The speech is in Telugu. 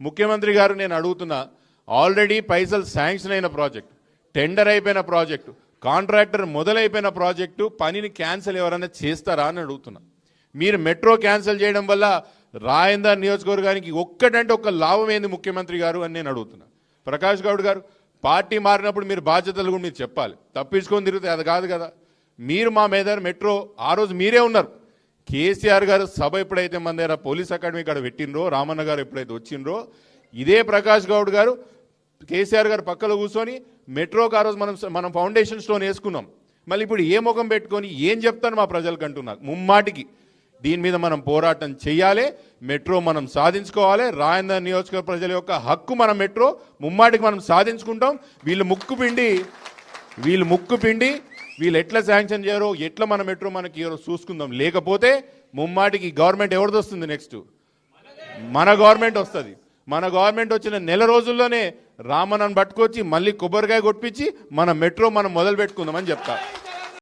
ముఖ్యమంత్రి గారు నేను అడుగుతున్నా ఆల్రెడీ పైసలు శాంక్షన్ అయిన ప్రాజెక్ట్ టెండర్ అయిపోయిన ప్రాజెక్టు కాంట్రాక్టర్ మొదలైపోయిన ప్రాజెక్టు పనిని క్యాన్సిల్ ఎవరైనా చేస్తారా అని అడుగుతున్నా. మీరు మెట్రో క్యాన్సిల్ చేయడం వల్ల రాయందర్ నియోజకవర్గానికి ఒక్కటంటే ఒక్క లాభం ఏంది ముఖ్యమంత్రి గారు అని నేను అడుగుతున్నా. ప్రకాష్ గౌడ్ గారు పార్టీ మారినప్పుడు మీరు బాధ్యతలు కూడా మీరు చెప్పాలి. తప్పించుకొని తిరిగితే అది కాదు కదా. మీరు మా మీద మెట్రో ఆ రోజు మీరే ఉన్నారు. కేసీఆర్ గారు సభ ఎప్పుడైతే మన దగ్గర పోలీస్ అకాడమీ ఇక్కడ పెట్టినరో రామన్న గారు ఎప్పుడైతే వచ్చిండ్రో ఇదే ప్రకాష్ గౌడ్ గారు కేసీఆర్ గారు పక్కలో కూర్చొని మెట్రోకి ఆ రోజు మనం మనం ఫౌండేషన్ స్టోన్ వేసుకున్నాం. మళ్ళీ ఇప్పుడు ఏ ముఖం పెట్టుకొని ఏం చెప్తాను మా ప్రజలకు అంటున్నారు ముమ్మాటికి. దీని మీద మనం పోరాటం చేయాలి మెట్రో మనం సాధించుకోవాలి రాయందర్ నియోజకవర్గ ప్రజల యొక్క హక్కు మన మెట్రో ముమ్మాటికి మనం సాధించుకుంటాం. వీళ్ళు ముక్కు పిండి వీళ్ళు ముక్కు పిండి వీళ్ళు ఎట్లా శాంక్షన్ చేయరో ఎట్లా మన మెట్రో మనకి ఎవరో చూసుకుందాం. లేకపోతే ముమ్మాటికి గవర్నమెంట్ ఎవరిది వస్తుంది నెక్స్ట్ మన గవర్నమెంట్ వస్తుంది. మన గవర్నమెంట్ వచ్చిన నెల రోజుల్లోనే రామన్నను పట్టుకొచ్చి మళ్ళీ కొబ్బరికాయ కొట్టించి మన మెట్రో మనం మొదలు పెట్టుకుందామని చెప్తా.